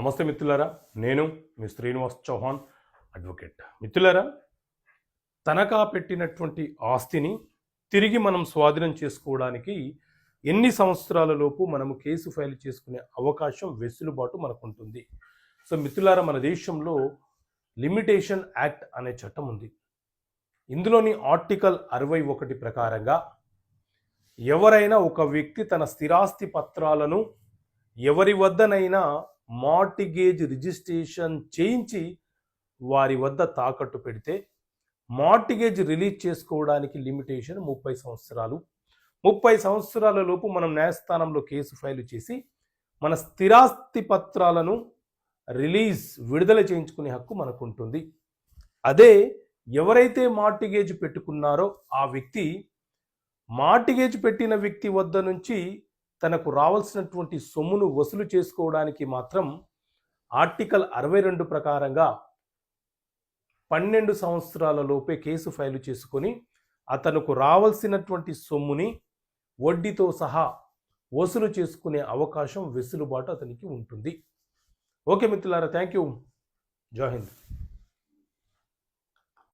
నమస్తే మిత్రులారా నేను మీ శ్రీనివాస్ చౌహాన్ అడ్వకేట్ మిత్రులారా తనఖా పెట్టినటువంటి ఆస్తిని తిరిగి మనం స్వాధీనం చేసుకోవడానికి ఎన్ని సంవత్సరాల లోపు మనము కేసు ఫైల్ చేసుకునే అవకాశం వెసులుబాటు మనకు ఉంటుంది సో మిత్రులారా మన దేశంలో లిమిటేషన్ యాక్ట్ అనే చట్టం ఉంది. ఇందులోని ఆర్టికల్ అరవై ఒకటి ప్రకారంగా ఎవరైనా ఒక వ్యక్తి తన స్థిరాస్తి పత్రాలను ఎవరి వద్దనైనా మార్టిగేజ్ రిజిస్ట్రేషన్ చేయించి వారి వద్ద తాకట్టు పెడితే మార్టిగేజ్ రిలీజ్ చేసుకోవడానికి లిమిటేషన్ ముప్పై సంవత్సరాలు. ముప్పై సంవత్సరాల లోపు మనం న్యాయస్థానంలో కేసు ఫైల్ చేసి మన స్థిరాస్తి పత్రాలను రిలీజ్ విడుదల చేయించుకునే హక్కు మనకు ఉంటుంది అదే ఎవరైతే మార్టిగేజ్ పెట్టుకున్నారో ఆ వ్యక్తి మార్టిగేజ్ పెట్టిన వ్యక్తి వద్ద నుంచి తనకు రావాల్సినటువంటి సొమ్మును వసూలు చేసుకోవడానికి మాత్రం ఆర్టికల్ అరవై రెండు ప్రకారంగా పన్నెండు సంవత్సరాల లోపే కేసు ఫైలు చేసుకొని అతనుకు రావాల్సినటువంటి సొమ్ముని వడ్డీతో సహా వసూలు చేసుకునే అవకాశం వెసులుబాటు అతనికి ఉంటుంది. ఓకే మిత్రులారా థ్యాంక్ యూ. జాహింద్